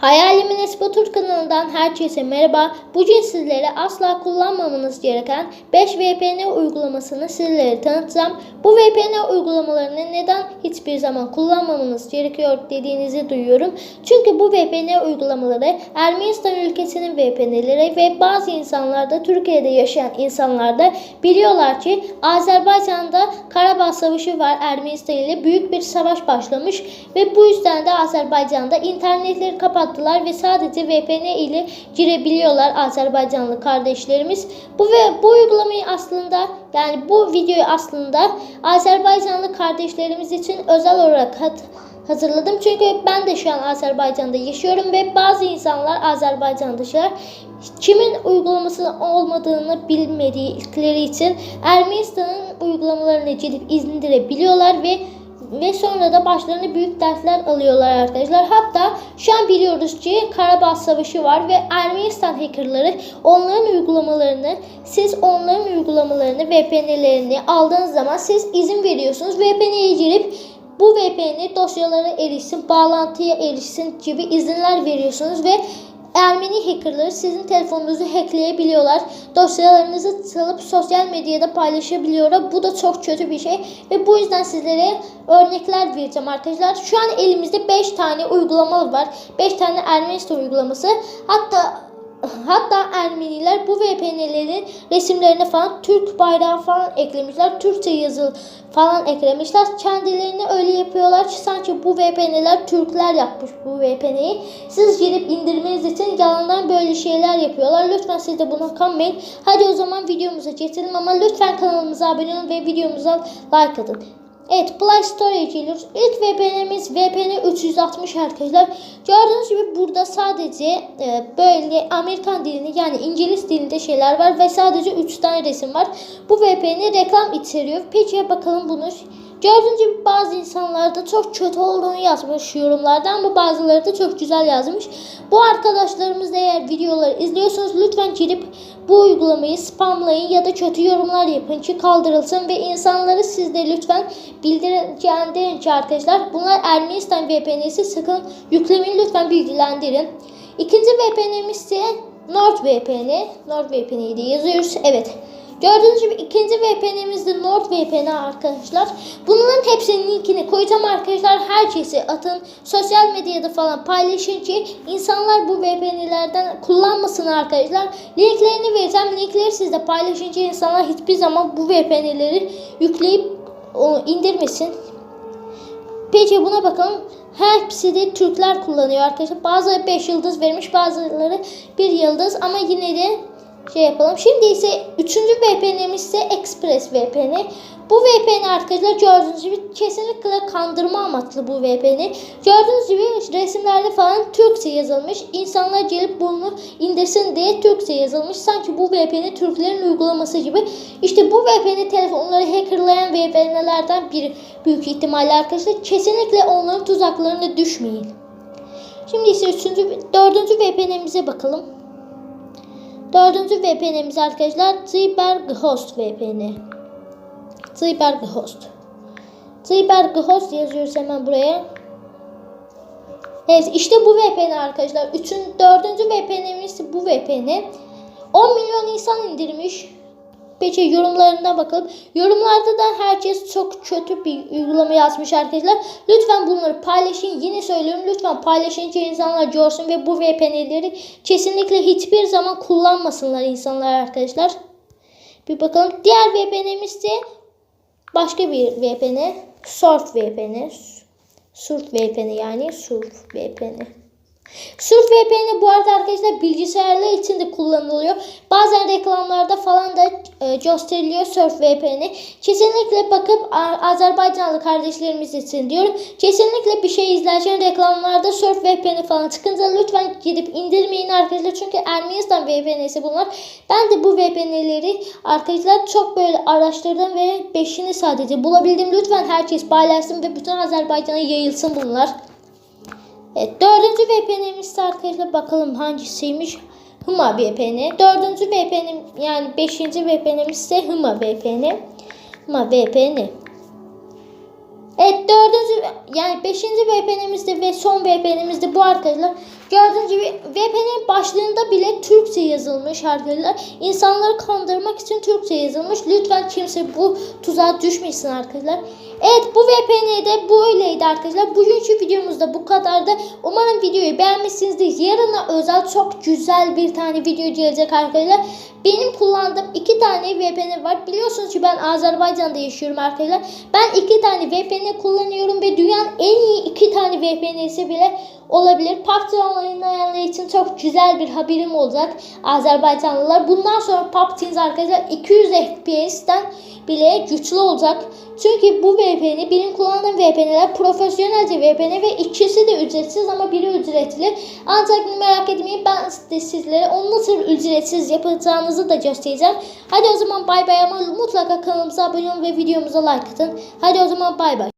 Hayalimin Espotur kanalından herkese merhaba. Bugün sizlere asla kullanmamanız gereken 5 VPN uygulamasını sizlere tanıtacağım. Bu VPN uygulamalarını neden hiçbir zaman kullanmamanız gerekiyor dediğinizi duyuyorum. Çünkü bu VPN uygulamaları Ermenistan ülkesinin VPN'leri ve bazı insanlar da Türkiye'de yaşayan insanlar da biliyorlar ki Azerbaycan'da Karabağ Savaşı var Ermenistan ile büyük bir savaş başlamış ve bu yüzden de Azerbaycan'da internetleri kapattılar ve sadece VPN ile girebiliyorlar Azerbaycanlı kardeşlerimiz. Bu ve bu uygulamayı aslında yani bu videoyu aslında Azerbaycanlı kardeşlerimiz için özel olarak hazırladım. Çünkü ben de şu an Azerbaycan'da yaşıyorum ve bazı insanlar Azerbaycan'dakiler kimin uygulaması olmadığını bilmedikleri için Ermenistan'ın uygulamalarını gidip indirebiliyorlar ve ve sonra da başlarına büyük dersler alıyorlar arkadaşlar. Hatta şu an biliyoruz ki Karabağ Savaşı var ve Ermenistan hackerları onların uygulamalarını siz onların uygulamalarını VPN'lerini aldığınız zaman siz izin veriyorsunuz. VPN'ye girip bu VPN dosyalara erişsin, bağlantıya erişsin gibi izinler veriyorsunuz ve Ermeni hackerları sizin telefonunuzu hackleyebiliyorlar. Dosyalarınızı çalıp sosyal medyada paylaşabiliyorlar. Bu da çok kötü bir şey. Ve bu yüzden sizlere örnekler vereceğim arkadaşlar. Şu an elimizde 5 tane uygulama var. 5 tane Ermenistan uygulaması. Hatta Hatta Ermeniler bu VPN'lerin resimlerine falan Türk bayrağı falan eklemişler. Türkçe yazı falan eklemişler. Kendilerini öyle yapıyorlar ki sanki bu VPN'ler Türkler yapmış bu VPN'yi. Siz girip indirmeniz için yalandan böyle şeyler yapıyorlar. Lütfen siz de buna kanmayın. Hadi o zaman videomuza geçelim ama lütfen kanalımıza abone olun ve videomuza like atın. Evet Play Store'a geliyoruz. İlk VPN'imiz VPN 360 arkadaşlar. Gördüğünüz gibi burada sadece e, böyle Amerikan dilini yani İngiliz dilinde şeyler var ve sadece 3 tane resim var. Bu VPN reklam içeriyor. Peki bakalım bunu. Gördüğünüz gibi bazı insanlar da çok kötü olduğunu yazmış yorumlarda ama bazıları da çok güzel yazmış. Bu arkadaşlarımız da eğer videoları izliyorsanız lütfen girip bu uygulamayı spamlayın ya da kötü yorumlar yapın ki kaldırılsın ve insanları siz de lütfen bildirin ki arkadaşlar bunlar Ermenistan VPN'si sakın yüklemeyin lütfen bilgilendirin. İkinci VPN'imiz ise NordVPN. NordVPN'i de yazıyoruz. Evet. Gördüğünüz gibi ikinci VPN'imiz de NordVPN arkadaşlar. Bunların hepsinin linkini koyacağım arkadaşlar. Herkese atın. Sosyal medyada falan paylaşın ki insanlar bu VPN'lerden kullanmasın arkadaşlar. Linklerini vereceğim. Linkleri siz de paylaşın ki insanlar hiçbir zaman bu VPN'leri yükleyip indirmesin. Peki buna bakalım. Hepsi de Türkler kullanıyor arkadaşlar. Bazıları 5 yıldız vermiş, bazıları 1 yıldız ama yine de şey yapalım. Şimdi ise üçüncü VPN'imiz ise Express VPN. Bu VPN arkadaşlar gördüğünüz gibi kesinlikle kandırma amaçlı bu VPN. Gördüğünüz gibi resimlerde falan Türkçe yazılmış. İnsanlar gelip bunu indirsin diye Türkçe yazılmış. Sanki bu VPN Türklerin uygulaması gibi. İşte bu VPN telefonları hackerlayan VPN'lerden biri büyük ihtimalle arkadaşlar. Kesinlikle onların tuzaklarına düşmeyin. Şimdi ise üçüncü, dördüncü VPN'imize bakalım. Dördüncü VPN'imiz arkadaşlar CyberGhost VPN. CyberGhost. CyberGhost yazıyoruz hemen buraya. Evet işte bu VPN arkadaşlar. Üçün, dördüncü VPN'imiz bu VPN. 10 milyon insan indirmiş. Peki yorumlarına bakalım. Yorumlarda da herkes çok kötü bir uygulama yazmış arkadaşlar. Lütfen bunları paylaşın. Yine söylüyorum lütfen paylaşın ki insanlar görsün ve bu VPN'leri kesinlikle hiçbir zaman kullanmasınlar insanlar arkadaşlar. Bir bakalım. Diğer VPN'imiz de başka bir VPN. Surf VPN. Surf VPN yani Surf VPN. Surf VPN bu arada arkadaşlar bilgisayarlar için de kullanılıyor. Bazen reklamlarda falan da e, gösteriliyor Surf VPN. Kesinlikle bakıp Azerbaycanlı kardeşlerimiz için diyorum. Kesinlikle bir şey izlerken reklamlarda Surf VPN falan çıkınca lütfen gidip indirmeyin arkadaşlar. Çünkü Ermenistan VPN'si bunlar. Ben de bu VPN'leri arkadaşlar çok böyle araştırdım ve 5'ini sadece bulabildim. Lütfen herkes paylaşsın ve bütün Azerbaycan'a yayılsın bunlar. Evet dördüncü VPN'imiz arkadaşlar bakalım hangisiymiş. Huma VPN. Dördüncü VPN yani beşinci VPN'imiz ise Huma VPN. Huma VPN. Evet dördüncü yani 5. VPN'imizde ve son VPN'imizde bu arkadaşlar. Gördüğünüz gibi VPN'in başlığında bile Türkçe yazılmış arkadaşlar. İnsanları kandırmak için Türkçe yazılmış. Lütfen kimse bu tuzağa düşmesin arkadaşlar. Evet bu VPN'de böyleydi arkadaşlar. Bugünkü videomuzda bu kadardı. Umarım videoyu beğenmişsinizdir. Yarına özel çok güzel bir tane video gelecek arkadaşlar. Benim kullandığım iki tane VPN var. Biliyorsunuz ki ben Azerbaycan'da yaşıyorum arkadaşlar. Ben iki tane VPN kullanıyorum ve dünyanın en iyi iki tane VPN'si bile olabilir. PUBG oynayanlar için çok güzel bir haberim olacak Azerbaycanlılar. Bundan sonra PUBG'niz arkadaşlar 200 FPS'ten bile güçlü olacak. Çünkü bu VPN benim kullandığım VPN'ler profesyonelce VPN ve ikisi de ücretsiz ama biri ücretli. Ancak merak etmeyin ben de sizlere onu nasıl ücretsiz yapacağınızı da göstereceğim. Hadi o zaman bay bay ama mutlaka kanalımıza abone olun ve videomuza like atın. Hadi o zaman bay bay.